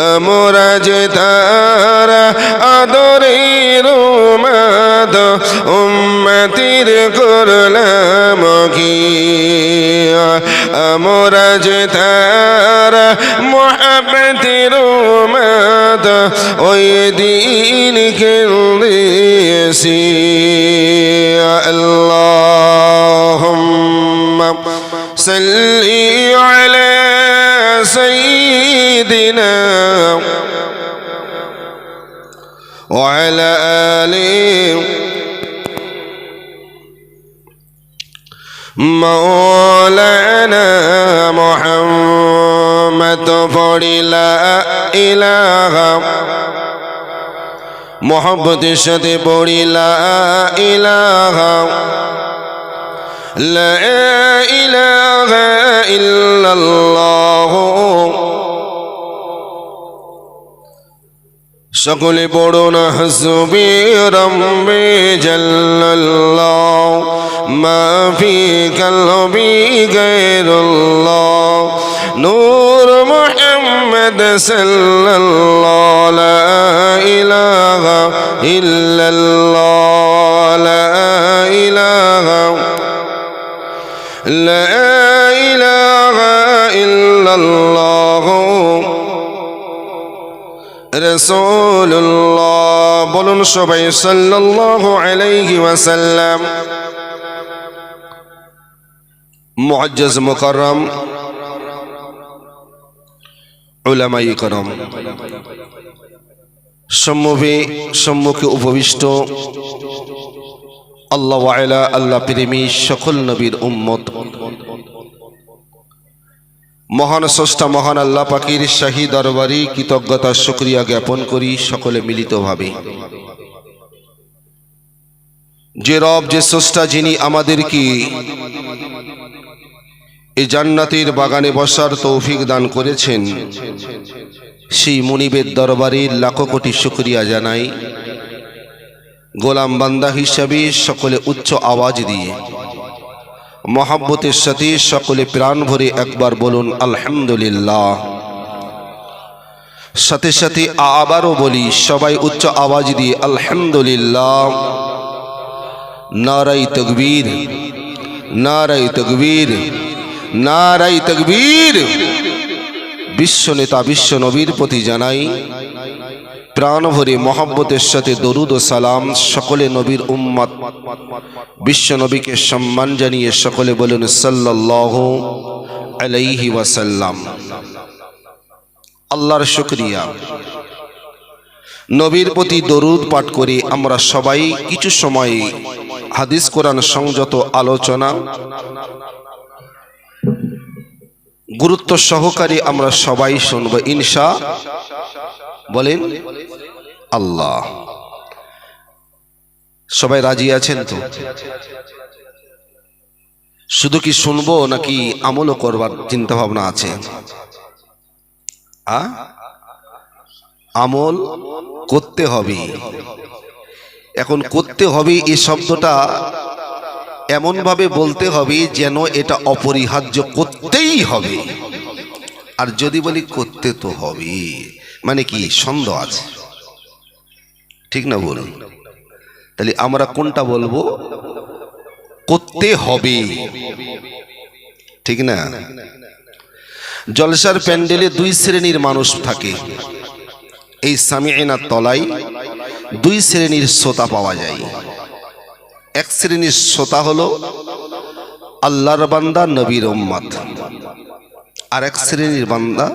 আমরা যে তারা আদরের মাদ উম্মতির করলাম কি? আমরা যে তারা মহাব্বতের মাদ ওই দিন কেন্দ্রেছি আল্লাহ সাল্লি وعلى آله مولانا محمد فڑی لا إله মোহাম্মদের সাথে পড়ি লা ইলাহা লা ইলাহা ইল্লাল্লাহ সকলে পড়ো না হসবি রম্বে জল্লাল্লাহ। মা ফি কলবি গায়রুল্লাহ। নূর মুহাম্মদ সাল্লাল্লাহ, লা ইলাহা ইল্লাল্লাহ, লা ইলাহা লা ইলাহা ইল্লাল্লাহ। রসুল্লাহ বলুন সবাই সাল্লাল্লাহু আলাইহি ওয়াসাল্লাম। মুআজ্জাজ মুকাররম উলামাই করম সম্মুখে সম্মুখে উপবিষ্ট আল্লাহ আল্লাহ প্রেমী সকল নবীর উম্মত। মহান স্রষ্টা, মহান আল্লাহ পাকির শাহী দরবারি কৃতজ্ঞতার শুক্রিয়া জ্ঞাপন করি সকলে মিলিতভাবে। যে রব, যে স্রষ্টা, যিনি আমাদেরকে এই জান্নাতের বাগানে বসার তৌফিক দান করেছেন, সেই মুনিবের দরবারে লাখো কোটি শুক্রিয়া জানাই। গোলাম বান্দা হিসাবে সকলে উচ্চ আওয়াজ দিয়ে মহাব্বতের সাথে সকলে প্রাণ ভরে একবার বলুন, আলহামদুলিল্লাহ। সাথে সাথে আবারও বলি, সবাই উচ্চ আওয়াজ দিয়ে, আলহামদুলিল্লাহ। নারাই তকবীর নারাই তকবীর নারাই তকবীর। বিশ্ব নেতা, বিশ্ব নবীর প্রতি জানাই প্রাণ ভরে মহব্বতের সাথে দরুদ ও সালাম সকলে নবীর উম্মত। বিশ্ব নবীকে সম্মান জানিয়ে সকলে বলুন সাল্লাহ আলাইহি ওয়াসাল্লাম। আল্লাহর শুক্রিয়া। নবীর প্রতি দরুদ পাঠ করে আমরা সবাই কিছু সময় হাদিস কোরআন সংযত আলোচনা, গুরুত্ব সহকারে আমরা সবাই শুনব, ইনশা। বলেন আল্লাহ। সবাই রাজি আছেন তো? শুধু কি শুনব নাকি আমলও করবার চিন্তা ভাবনা আছে? আমল করতে হবে। এখন করতে হবে এই শব্দটা এমন ভাবে বলতে হবে যেন এটা অপরিহার্য করতেই হবে। আর যদি বলি করতে তো হবে মানে কি সন্দেহ আছে? ঠিক না বলুন তাহলে আমরা কোনটা বলব? করতে হবে। ঠিক না? জলসার প্যান্ডেলে দুই শ্রেণির মানুষ থাকে। এই সামিয়ানার তলায় দুই শ্রেণির শ্রোতা পাওয়া যায়। এক শ্রেণির শ্রোতা হলো আল্লাহর বান্দা নবীর আর এক শ্রেণির বান্দা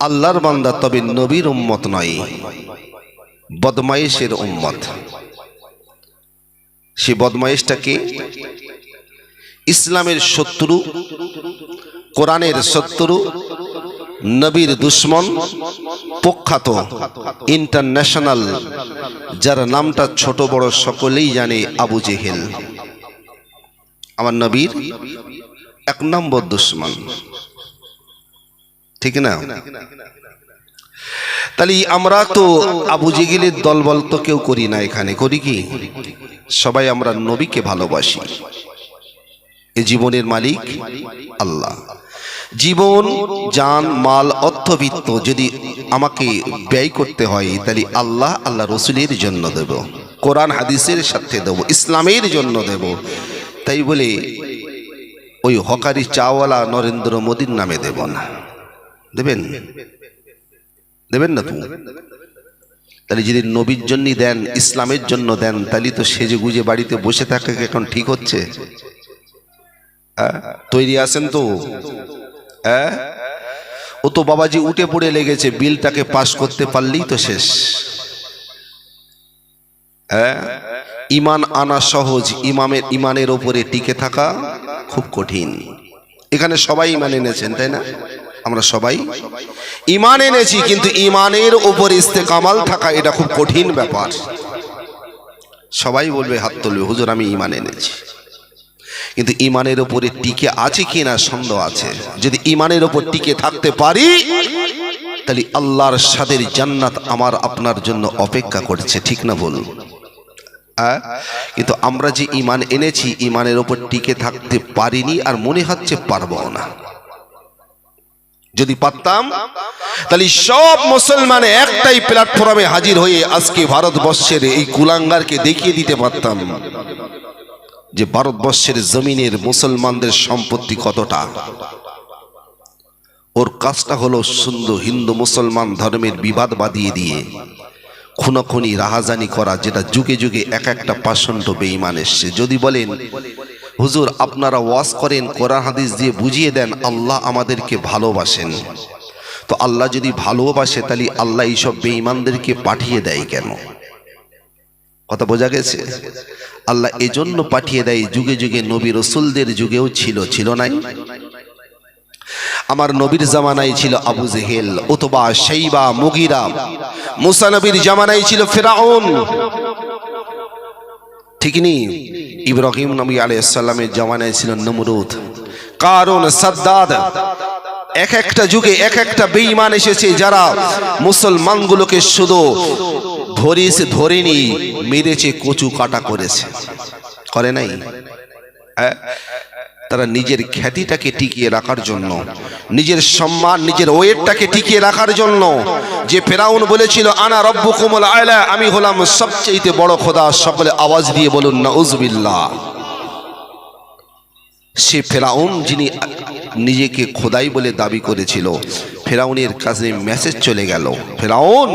আল্লাহর বান্দা তবে নবীর নয়। বদমাইশের উম্মত। সে বদমাইশটাকে ইসলামের শত্রু, কোরআনের শত্রু, নবীর দুশ্মন, প্রখ্যাত ইন্টারন্যাশনাল, যার নামটা ছোট বড় সকলেই জানে, আবু জেহেল। আমার নবীর এক নম্বর দুশ্মন। ঠিক না? তাহলে আমরা তো আবু জেগিলের দলবল তো কেউ করি না এখানে, করি কি? সবাই আমরা নবীকে ভালোবাসি। এ জীবনের মালিক আল্লাহ। জীবন যান মাল, অর্থবিত্ত যদি আমাকে ব্যয় করতে হয়, তাহলে আল্লাহ আল্লাহ রসুলের জন্য দেব। কোরআন, হাদিসের সাথে দেব, ইসলামের জন্য দেব। তাই বলে ওই হকারি চাওয়ালা নরেন্দ্র মোদীর নামে দেব না। দেবেন? দেবেন না তুমি তাহলে যদি নবীর জন্য দেন ইসলামের জন্য দেন তাহলে তো সেজে গুজে বাড়িতে বসে থাকা এখন ঠিক হচ্ছে? তৈরি আছেন তো? ও তো বাবাজি উঠে পড়ে লেগেছে বিলটাকে পাশ করতে পারলেই তো শেষ। হ্যাঁ ইমান আনা সহজ ইমামের ইমানের ওপরে টিকে থাকা খুব কঠিন। এখানে সবাই ইমান এনেছেন তাই না? আমরা সবাই ইমান এনেছি, কিন্তু ইমানের ওপর ইস্তেকামাল থাকা এটা খুব কঠিন ব্যাপার। সবাই বলবে, হাত তুলবে, হুজুর, আমি ইমান এনেছি। কিন্তু ইমানের ওপরে টিকে আছে কিনা সন্দেহ আছে। যদি ইমানের ওপর টিকে থাকতে পারি, তাহলে আল্লাহর সাদের জান্নাত আমার আপনার জন্য অপেক্ষা করছে, ঠিক না বলুন? কিন্তু আমরা যে ইমান এনেছি ইমানের ওপর টিকে থাকতে পারিনি আর মনে হচ্ছে পারব না। যদি পারতাম, তাহলে সব মুসলমান একটাই প্ল্যাটফর্মে হাজির হয়ে আজকে ভারতবর্ষের এই কুলাঙ্গারকে দেখিয়ে দিতে পারতাম যে ভারতবর্ষের জমিনের মুসলমানদের সম্পত্তি কতটা। ওর কাজটা হলো সুন্দর হিন্দু মুসলমান ধর্মের বিবাদ বাদিয়ে দিয়ে খুনাখুনি, রাহাজানি করা, যেটা যুগে যুগে এক একটা পাষণ্ড বেঈমান এসছে। যদি বলেন হুজুর, আপনারা ওয়াজ করেন, কোরআন, হাদিস দিয়ে বুঝিয়ে দেন, আল্লাহ আমাদেরকে ভালোবাসেন। তো আল্লাহ যদি ভালোবাসে, তাহলে আল্লাহ এইসব বেঈমানদেরকে পাঠিয়ে দেয় কেন? কথা বোঝা গেছে? আল্লাহ এজন্য পাঠিয়ে দেয়, যুগে যুগে নবী রসুলদের যুগেও ছিল ছিল নাই? আমার নবীর জামানায় ছিল আবু জেহেল অথবা সেইবা মুগিরা। মুসা নবীর জামানায় ছিল ফেরাউন। ঠিক নি ইব্রাহিম নবী আলাইসাল্লামের জামানায় ছিল নমরুদ। কারণ সাদ্দাদ। এক একটা যুগে এক একটা বেঈমান এসেছে যারা মুসলমানগুলোকে শুধু ধরে ধরেনি, মেরেছে, কচু কাটা করেছে। করে নাই? হ্যাঁ? তারা নিজের খ্যাতিটাকে টিকিয়ে রাখার জন্য, নিজের সম্মান, নিজের ওয়েটটাকে টিকিয়ে রাখার জন্য। যে ফেরাউন বলেছিল, আনা রব্বু কুমল আয়লা আমি হলাম সবচেয়ে বড় খোদা, সকলে আওয়াজ দিয়ে বলুন না উজবিল্লাহ সে ফেরাউন যিনি নিজেকে খোদাই বলে দাবি করেছিল, ফেরাউনের কাছে মেসেজ চলে গেল, ফেরাউন,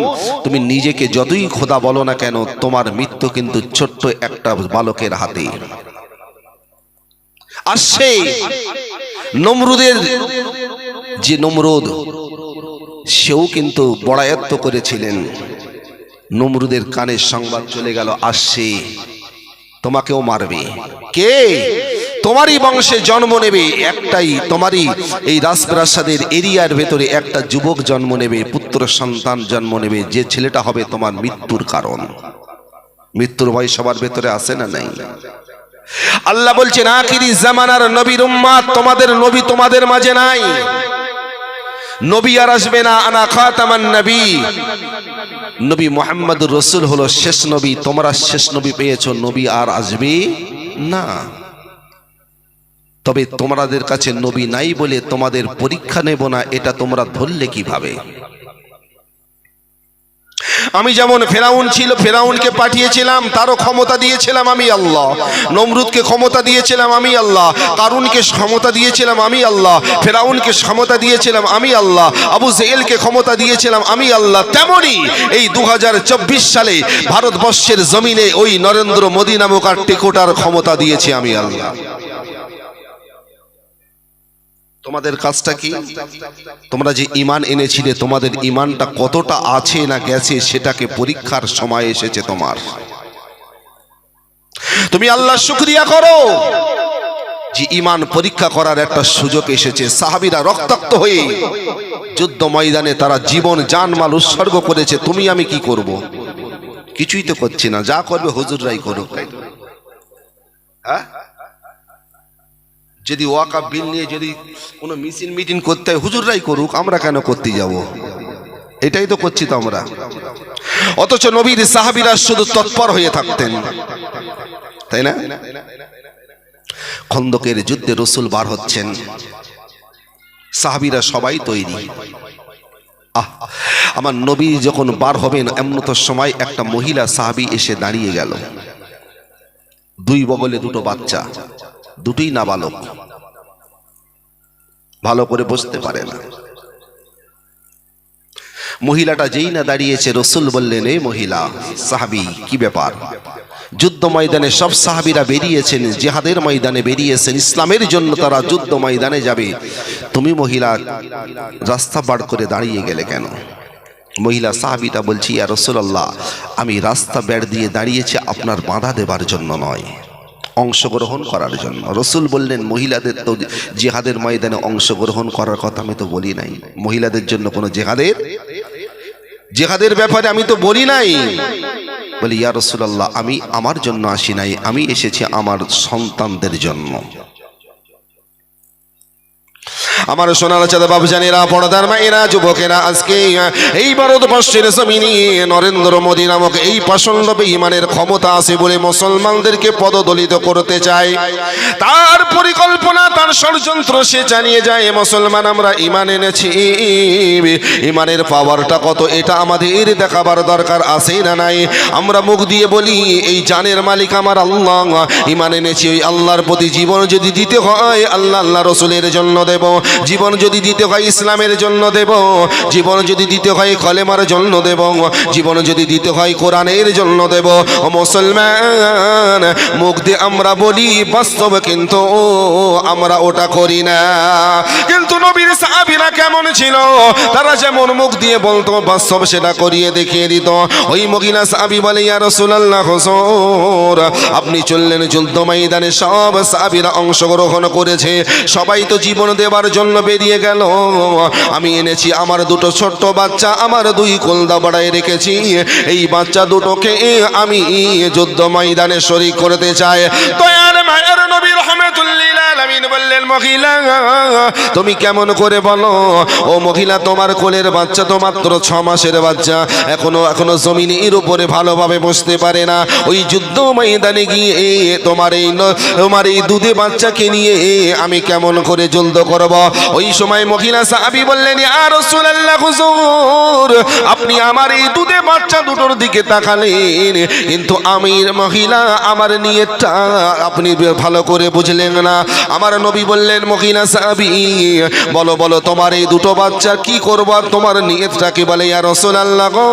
তুমি নিজেকে যতই খোদা বলো না কেন, তোমার মৃত্যু কিন্তু ছোট্ট একটা বালকের হাতে। সে নমরুদের যে নমরুদ, সেও কিন্তু বড়ায়ত্ত করেছিলেন। নমরুদের কানের সংবাদ চলে গেল, আসছে। তোমাকেও মারবে। কে? তোমারই বংশে জন্ম নেবে, একটাই তোমারই। এই রাজপ্রাসাদের এরিয়ার ভেতরে একটা যুবক জন্ম নেবে, পুত্র সন্তান জন্ম নেবে। যে ছেলেটা হবে তোমার মৃত্যুর কারণ। মৃত্যুর ভয় সবার ভেতরে আসে না নাই? আল্লাহ বলছেন, আখিরি জামানার নবীর উম্মাত তোমাদের নবী তোমাদের মাঝে নাই। নবী আর আসবে না, আনা খাতামান নবী। নবী মোহাম্মদ রসুল হলো শেষ নবী, তোমরা শেষ নবী পেয়েছ, নবী আর আসবে না। তবে তোমাদের কাছে নবী নাই বলে তোমাদের পরীক্ষা নেব না, এটা তোমরা ধরলে কীভাবে? আমি যেমন ফেরাউন ছিল, ফেরাউনকে পাঠিয়েছিলাম, তারও ক্ষমতা দিয়েছিলাম আমি আল্লাহ। নমরুদকে ক্ষমতা দিয়েছিলাম আমি আল্লাহ, কারুনকে ক্ষমতা দিয়েছিলাম আমি আল্লাহ, ফেরাউনকে ক্ষমতা দিয়েছিলাম আমি আল্লাহ, আবু জেলকে ক্ষমতা দিয়েছিলাম আমি আল্লাহ। তেমনি এই দু হাজার চব্বিশ সালে ভারতবর্ষের জমিনে ওই নরেন্দ্র মোদী নামক আর টেকোটার ক্ষমতা দিয়েছি আমি আল্লাহ। তোমাদের কাজটা কি? তোমরা যে ইমান এনেছিলে, তোমাদের ইমানটা কতটা আছে না গেছে সেটাকে পরীক্ষার সময় এসেছে তোমার। তুমি আল্লাহ শুক্রিয়া করো। যে ইমান পরীক্ষা করার একটা সুযোগ এসেছে, সাহাবিরা রক্তাক্ত হয়ে যুদ্ধ ময়দানে তারা জীবন জানমাল উৎসর্গ করেছে, তুমি আমি কি করব? কিছুই তো করছি না, যা করবে হুজুররাই করুক। হ্যাঁ? যদি ওয়াকা বিল নিয়ে যদি কোনো মিছিল মিটিং করতে হয়, হুজুররাই করুক, আমরা কেন করতে যাব? এটাই তো করছি তো আমরা। অথচ নবীর সাহাবিরা শুধু তৎপর হয়ে থাকতেন। তাই না? খন্দকের যুদ্ধে রসুল বার হচ্ছেন। সাহাবিরা সবাই তৈরি। আহ, আমার নবী যখন বার হবেন, এমন তো সময় একটা মহিলা সাহাবি এসে দাঁড়িয়ে গেল। দুই বগলে দুটো বাচ্চা। দুটোই নাবালক। ভালো করে বসতে পারে না। মহিলাটা যেই না দাঁড়িয়েছে, রসুল বললেন এই মহিলা, সাহাবি, কি ব্যাপার? যুদ্ধ ময়দানে সব সাহাবিরা বেরিয়েছেন, জেহাদের ময়দানে বেরিয়েছেন, ইসলামের জন্য তারা যুদ্ধ ময়দানে যাবে। তুমি মহিলা, রাস্তা বার করে দাঁড়িয়ে গেলে কেন? মহিলা, সাহাবিটা বলছি, ইয়া রসুল্লাহ আমি রাস্তা বেড় দিয়ে দাঁড়িয়েছি, আপনার বাধা দেবার জন্য নয়। অংশগ্রহণ করার জন্য। রসুল বললেন, মহিলাদের তো জেহাদের ময়দানে অংশগ্রহণ করার কথা আমি তো বলি নাই। মহিলাদের জন্য কোনো জেহাদের? জেহাদের ব্যাপারে আমি তো বলি নাই। বলি, ইয়া রসুল্লাহ আমি আমার জন্য আসি নাই। আমি এসেছি আমার সন্তানদের জন্য। আমার সোনার চাঁদা বাবুজানেরা, পর্দার মায়েরা, যুবকেরা আজকে, এই ভারতবর্ষের জমিনে নরেন্দ্র মোদী নামক এই পাষণ্ড ইমানের ক্ষমতা আছে বলে মুসলমানদেরকে পদদলিত করতে চায়। তার পরিকল্পনা, তার ষড়যন্ত্র সে জানিয়ে যায়, মুসলমান আমরা ইমান এনেছি। ইমানের পাওয়ারটা কত, এটা আমাদের দেখাবার দরকার আছে না নাই? আমরা মুখ দিয়ে বলি, এই জানের মালিক আমার আল্লাহ। ইমান এনেছি, ওই আল্লাহর প্রতি জীবন যদি দিতে হয়, আল্লাহ আল্লাহ রসুলের জন্য দেব। জীবন যদি দিতে হয় ইসলামের জন্য দেব, জীবন যদি দিতে হয় কলেমার জন্য দেব, জীবন যদি দিতে হয় কোরআনের জন্য দেব। ও মুসলমান, মুখ দিয়ে আমরা বলি, বাস্তব কিন্তু আমরা ওটা করি না। কিন্তু নবীর সাহাবীরা কেমন ছিল? তারা যেমন মুখ দিয়ে বলতো, বাস্তব সেটা করিয়ে দেখিয়ে দিত। ওই মহিলা সাহাবী বলে, ইয়া রাসূলুল্লাহ, হুজুর, আপনি চললেন যুদ্ধ ময়দানে। সব সাহাবীরা অংশগ্রহণ করেছে। সবাই তো জীবন দেবার জন্য বেরিয়ে গেল। আমি এনেছি আমার দুটো ছোট্ট বাচ্চা, আমার দুই কলদা বাড়ায় রেখেছি। এই বাচ্চা দুটোকে আমি যুদ্ধ ময়দানে শরিক করতে চাই। দয়ার মায়ের নবী রহমাতুল্লিল আলামিন বললেন, মহিলা, তুমি কেমন করে বলো? ও মহিলা, তোমার কোলের বাচ্চা তো মাত্র ছ মাসের বাচ্চা। এখনও এখনও জমিনের উপরে ভালোভাবে বসতে পারে না। ওই যুদ্ধ ময়দানে গিয়ে তোমার এই তোমার এই দুধে বাচ্চাকে নিয়ে আমি কেমন করে যুদ্ধ করব? ওই সময় মহিলা সাহাবি বললেন আর হুজুর, আপনি আমার এই দুধে বাচ্চা দুটোর দিকে তাকালেন। কিন্তু আমি মহিলা, আমার নিয়তটা আপনি ভালো করে বুঝলেন না। আমার নবী বললেন মহিলা সাহাবি, বলো বলো, তোমার এই দুটো বাচ্চা কি করব আর তোমার নিয়তটা কি বলে, ইয়া রাসূলুল্লাহ গো,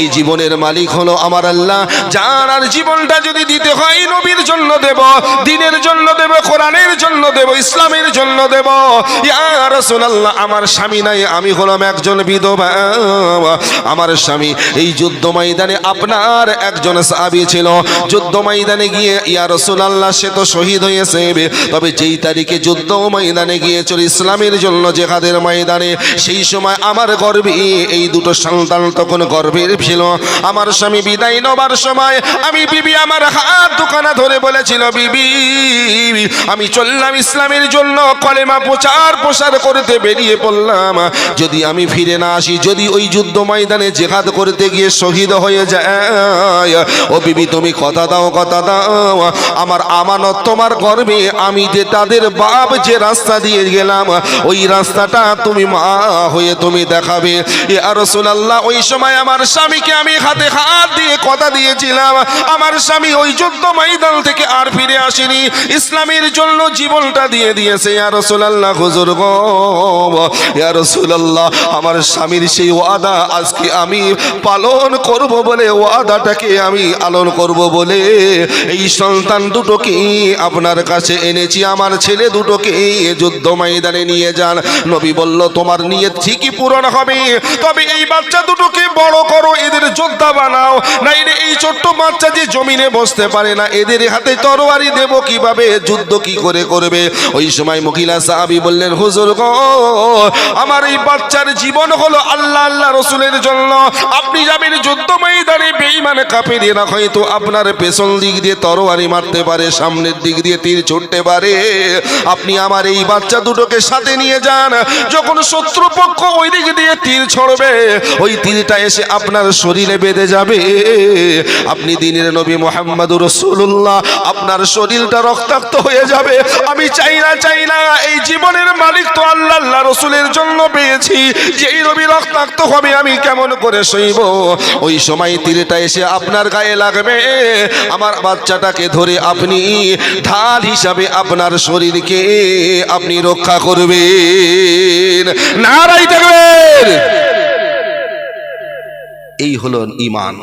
এই জীবনের মালিক হলো আমার আল্লাহ। যার আর জীবনটা যদি দিতে হয়, নবীর জন্য দেব, দিনের জন্য দেব, কোরআনের জন্য দেব, ইসলামের জন্য দেব। ইয়া রাসূলুল্লাহ, আমার স্বামী নাই, আমি হলাম একজন বিধবা। আমার স্বামী, এই যুদ্ধ ময়দানে আপনার একজন সাহাবী ছিল। যুদ্ধ ময়দানে গিয়ে, ইয়া রাসূলুল্লাহ, সে তো শহীদ হয়েছে। তবে যেই তারিখে যুদ্ধ ময়দানে গিয়েছিল ইসলামের জন্য জেহাদের ময়দানে, সেই সময় আমার গর্বে, এই দুটো সন্তান তখন গর্বের ছিল। আমার স্বামী বিদায় নেবার সময় আমি বিবি আমার হাত দোকানা ধরে বলেছিল, বিবি, আমি চললাম ইসলামের জন্য, কলেমা প্রচার প্রসার করতে বেরিয়ে পড়লাম। যদি আমি ফিরে না আসি, যদি ওই যুদ্ধ ময়দানে জেহাদ করতে গিয়ে শহীদ হয়ে যায়, ও বিবি তুমি কথা দাও কথা দাও। আমার আমানত তোমার গর্বে আমি যে তাদের বাপ যে রাস্তা দিয়ে গেলাম, ওই রাস্তাটা তুমি মা হয়ে তুমি দেখাবে। এ আর রাসূলুল্লাহ, ওই সময় আমার স্বামীকে আমি হাতে হাত দিয়ে কথা দিয়েছিলাম। আমার স্বামী ওই যুদ্ধ ময়দান থেকে আর ফিরে আসেনি। ইসলামের জন্য জীবনটা দিয়ে দিয়েছে। ইয়া রাসূলুল্লাহ, হুজুর গো রাসূলুল্লাহ, আমার স্বামীর সেই ওয়াদা আজকে আমি পালন করব বলে, ওয়াদাটাকে আমি পালন করব বলে, এই সন্তান দুটোকে আপনার কাছে এনেছি, আমার ছেলে দুটোকে যুদ্ধ ময়দানে নিয়ে যান। নবী বলল, তোমার নিয়ে ঠিকই পূরণ হবে। তবে এই বাচ্চা দুটোকে বড় করো, এদের যোদ্ধা বানাও। নাইলে এই ছোট্ট বাচ্চা যে জমিনে বসতে পারে না, এদের হাতে তরবারি দেব কীভাবে? যুদ্ধ কি করে করবে? ওই সময় মহিলা সাহাবি বললেন, হুজুর গো, আমার এই বাচ্চার জীবন হলো আল্লাহ আল্লাহ রসুলের জন্য। আপনি যাবেন যুদ্ধ ময়দানে বেইমানে না হয়তো আপনার পেছন দিক দিয়ে তরোয়ারি মারতে পারে, সামনের দিক দিয়ে তীর ছুটতে পারে আপনি আমার এই বাচ্চা দুটোকে সাথে নিয়ে যান। যখন শত্রুপক্ষ ওই দিক দিয়ে তীর ছড়বে, ওই তীরটা এসে আপনার শরীরে বেঁধে যাবে। আপনি দিনের নবী মোহাম্মদ রসুল্লাহ আপনার শরীরটা রক্তাক্ত হয়ে যাবে। আমি চাই না চাই না, এই জীবনের মালিক তো আল্লাহ রসুলের জন্য পেয়েছি। যে এই রবি রক্তাক্ত হবে, আমি কেমন করে সইব? ওই সময় তীরটা এসে আপনার গায়ে লাগবে। আমার বাচ্চাটাকে ধরে আপনি ঢাল হিসাবে আপনার শরীরকে আপনি রক্ষা করবেন। নারাই থাকবেন এই হলো ইমান।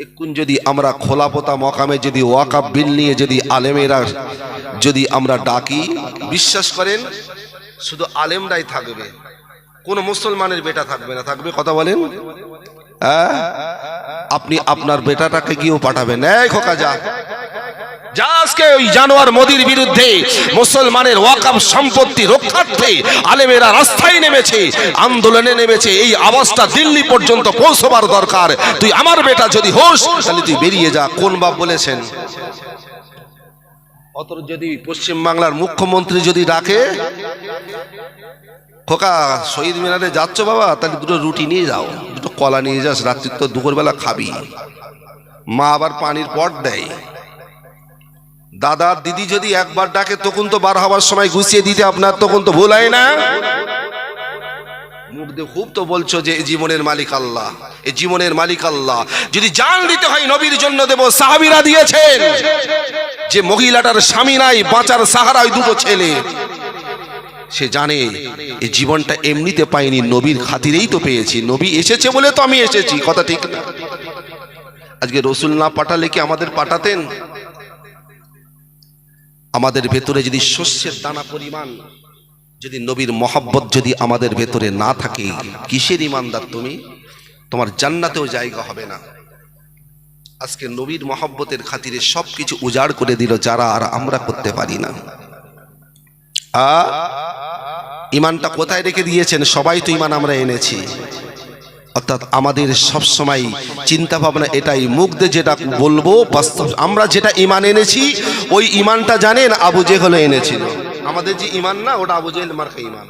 এক্ষুন যদি আমরা খোলাপোতা মকামে যদি ওয়াকাব বিল নিয়ে যদি আলেমেরা যদি আমরা ডাকি, বিশ্বাস করেন, শুধু আলেমরাই থাকবে। কোন মুসলমানের বেটা থাকবে না। থাকবে কথা বলেন? হ্যাঁ? আপনি আপনার বেটাটাকে গিয়েও পাঠাবেন। এই খোকা যা। আজকে ওই জানোয়ার মোদির বিরুদ্ধে মুসলমানের ওয়াকাব সম্পত্তি রক্ষার্থে আলেমেরা রাস্তায় নেমেছে, আন্দোলনে নেমেছে, এই আওয়াজটা দিল্লি পর্যন্ত পৌঁছবার দরকার। তুই আমার বেটা যদি হোস, তাহলে তুই বেরিয়ে যা। কোন বাপ বলেছেন? অত যদি পশ্চিম বাংলার মুখ্যমন্ত্রী যদি ডাকে, খোকা, শহীদ মিনারে যাচ্ছ বাবা, তাহলে দুটো রুটি নিয়ে যাও, দুটো কলা নিয়ে যাস রাত্রি তো দুপুরবেলা খাবি। মা আবার পানির পট দেয়। দাদা, দিদি যদি একবার ডাকে, তখন তো বার হওয়ার সময় গুছিয়ে দিতে আপনার তখন তো ভুল হয় না। মুখ দিয়ে খুব তো বলছো যে জীবনের মালিক আল্লাহ এই জীবনের মালিক আল্লাহ। যদি জান দিতে হয়, নবীর জন্য দেব, সাহাবিরা দিয়েছেন। যে মহিলাটার স্বামী নাই, বাঁচার সাহারায় দুটো ছেলে। সে জানে এই জীবনটা এমনিতে পাইনি, নবীর খাতিরেই তো পেয়েছি। নবী এসেছে বলে তো আমি এসেছি, কথা ঠিক না। আজকে রসুল না পাঠালে কি আমাদের পাঠাতেন? আমাদের ভেতরে যদি শস্যের দানা পরিমাণ, যদি নবীর মহাব্বত যদি আমাদের ভেতরে না থাকে, কিসের ইমানদার তুমি? তোমার জান্নাতেও জায়গা হবে না। আজকে নবীর মহাব্বতের খাতিরে সব কিছু উজাড় করে দিল যারা আর আমরা করতে পারি না। ইমানটা কোথায় রেখে দিয়েছেন? সবাই তো ইমান আমরা এনেছি। অর্থাৎ আমাদের সব সময় চিন্তা ভাবনা এটাই, মুখ যেটা বলব, বাস্তব। আমরা যেটা ইমান এনেছি, ওই ইমানটা জানেন আবু জেহল এনেছিল। আমাদের যে ইমান না, ওটা আবু জেহেল মার্কা ইমান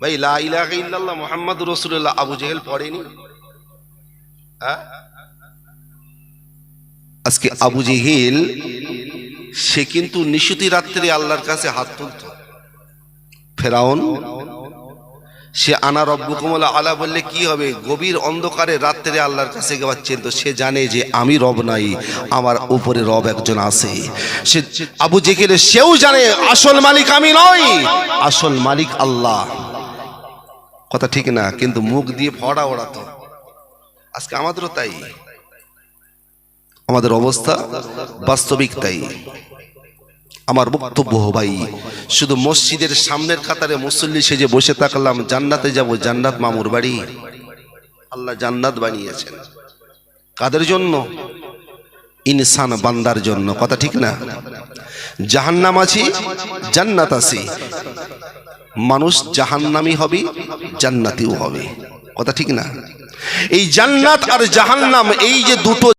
ভাই, লা ইলাহা ইল্লাল্লাহ মুহাম্মদ রাসূলুল্লাহ। আবু জেহেল পড়েনি? হ্যাঁ? আজকে আবু জেহেল, সে কিন্তু নিশুতি রাত্রে আল্লাহর কাছে হাত তুলত। ফেরাউন সে আনা রব্বুকুমলা আলা বললে কি হবে? গভীর অন্ধকারে রাত্রে আল্লাহর কাছে পাচ্ছেন তো সে জানে যে আমি রব নাই, আমার উপরে রব একজন আছে। সে আবু জেকেলে সেও জানে, আসল মালিক আমি নই, আসল মালিক আল্লাহ। কথা ঠিক না, কিন্তু মুখ দিয়ে ফড়া ওড়াতো। আজকে আমাদেরও তাই। আমাদের অবস্থা বাস্তবিক তাই। আমার বক্তব্য ভাই, শুধু মসজিদের সামনের কাতারে মুসল্লি সেজে বসে থাকলাম, জান্নাতে যাব, জান্নাত মামুর বাড়ি। আল্লাহ জান্নাত বানিয়েছেন। কাদের জন্য? ইনসান বান্দার জন্য, কথা ঠিক না? জাহান্নাম আছি, জান্নাত আছি। মানুষ জাহান্নামি হবে, জান্নাতিও হবে, কথা ঠিক না? এই জান্নাত আর জাহান্নাম, এই যে দুটো